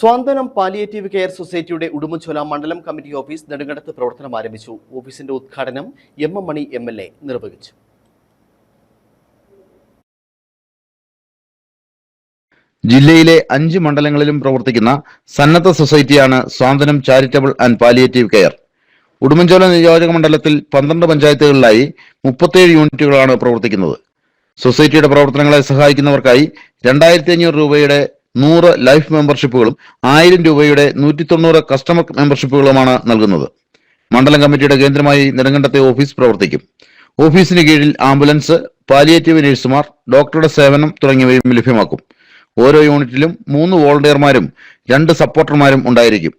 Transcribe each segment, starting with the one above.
സ്വാന്തനം palliative care സൊസൈറ്റിയുടെ ഉടുമ്പൻചോല മണ്ഡലം committee office നെടുങ്കണ്ടത്ത് പ്രവർത്തനം ആരംഭിച്ചു. ഓഫീസിന്റെ ഉദ്ഘാടനം M M Mani M L A നിർവഹിച്ചു. ജില്ലയിലെ അഞ്ച് മണ്ഡലങ്ങളിലും പ്രവർത്തിക്കുന്ന സന്നദ്ധ സൊസൈറ്റിയാണ് Swanthanam charitable and palliative care Udumbanchola നിയോജക മണ്ഡലത്തിൽ പന്ത്രണ്ട് പഞ്ചായത്തുകളിലായി മുപ്പത്തേഴ് യൂണിറ്റുകളാണ് പ്രവർത്തിക്കുന്നത്. സൊസൈറ്റിയുടെ പ്രവർത്തനങ്ങളെ സഹായിക്കുന്നവർക്കായി രണ്ടായിരത്തി അഞ്ഞൂറ് രൂപയുടെ നൂറ് ലൈഫ് മെമ്പർഷിപ്പുകളും ആയിരം രൂപയുടെ നൂറ്റി തൊണ്ണൂറ് കസ്റ്റമർ മെമ്പർഷിപ്പുകളുമാണ് നൽകുന്നത്. മണ്ഡലം കമ്മിറ്റിയുടെ കേന്ദ്രമായി നെടുങ്കണ്ടത്തെ ഓഫീസ് പ്രവർത്തിക്കും. ഓഫീസിന് കീഴിൽ ആംബുലൻസ് പാലിയേറ്റീവ് നഴ്സുമാർ ഡോക്ടറുടെ സേവനം തുടങ്ങിയവയും ലഭ്യമാക്കും. ഓരോ യൂണിറ്റിലും മൂന്ന് വോളണ്ടിയർമാരും രണ്ട് സപ്പോർട്ടർമാരും ഉണ്ടായിരിക്കും.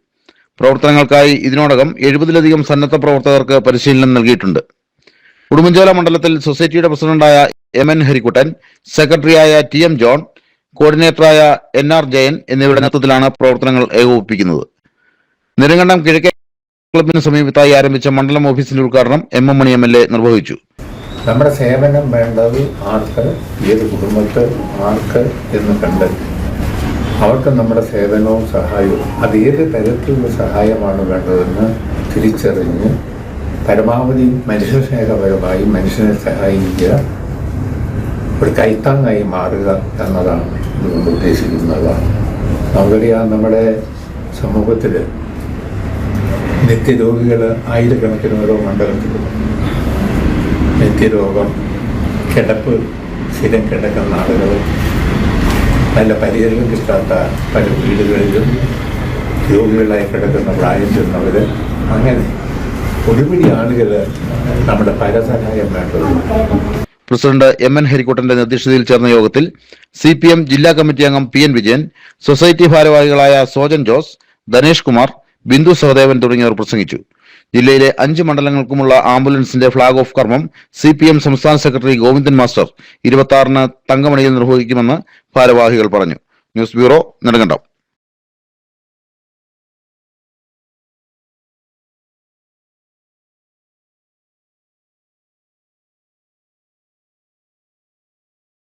പ്രവർത്തനങ്ങൾക്കായി ഇതിനോടകം എഴുപതിലധികം സന്നദ്ധ പ്രവർത്തകർക്ക് പരിശീലനം നൽകിയിട്ടുണ്ട്. ഉടുമ്പൻചോല മണ്ഡലത്തിൽ സൊസൈറ്റിയുടെ പ്രസിഡന്റായ എം എൻ ഹരിക്കുട്ടൻ സെക്രട്ടറിയായ ടി എം ജോൺ കോർഡിനേറ്ററായ എൻ ആർ ജയൻ എന്നിവരുടെ നേതൃത്വത്തിലാണ് പ്രവർത്തനങ്ങൾ ഏകോപിപ്പിക്കുന്നത്. നെടുങ്കണ്ടം കിഴക്കേ ക്ലബിന് സമീപത്തായി ആരംഭിച്ച മണ്ഡലം ഓഫീസിന്റെ ഉദ്ഘാടനം M M Mani M L A നിർവഹിച്ചു. നമ്മുടെ സേവനം വേണ്ടത് ആർക്ക് ഏത് കുടുംബത്ത് ആർക്ക് എന്ന് കണ്ട് അവർക്ക് നമ്മുടെ സേവനവും സഹായവും അത് ഏത് തരത്തിലുള്ള സഹായമാണ് വേണ്ടതെന്ന് തിരിച്ചറിഞ്ഞ് പരമാവധി മനുഷ്യസ്നേഹപരമായി മനുഷ്യനെ സഹായിക്കുക ഒരു കൈത്താങ്ങായി മാറുക എന്നതാണ്. ഉദ്ദേശിക്കുന്നതാണ് നമുക്കറിയാം നമ്മുടെ സമൂഹത്തിൽ നിത്യരോഗികൾ ആയിരക്കണക്കിന് ഓരോ മണ്ഡലത്തിലും നിത്യരോഗം കിടപ്പ് സ്ഥിരം കിടക്കുന്ന ആളുകൾ നല്ല പരിചരണം കിട്ടാത്ത പല വീടുകളിലും രോഗികളായി കിടക്കുന്ന പ്രായം ചെന്നവർ അങ്ങനെ ഒരുപിടി ആളുകൾ നമ്മുടെ പരസഹായം വേണ്ടത് പ്രസിഡന്റ് എം എൻ ഹരിക്കുട്ടന്റെ അധ്യക്ഷതയിൽ ചേർന്ന യോഗത്തിൽ സി പി എം ജില്ലാ കമ്മിറ്റി അംഗം പി എൻ വിജയൻ സൊസൈറ്റി ഭാരവാഹികളായ സോജൻ ജോസ് ധനേഷ് കുമാർ ബിന്ദു സഹദേവൻ തുടങ്ങിയവർ പ്രസംഗിച്ചു. ജില്ലയിലെ അഞ്ച് മണ്ഡലങ്ങൾക്കുമുള്ള ആംബുലൻസിന്റെ ഫ്ളാഗ് ഓഫ് കർമ്മം സി പി എം സംസ്ഥാന സെക്രട്ടറി ഗോവിന്ദൻ മാസ്റ്റർ ഇരുപത്തി ആറിന് തങ്കമണിയിൽ നിർവഹിക്കുമെന്ന് ഭാരവാഹികൾ പറഞ്ഞു. News bureau Nedumkandam.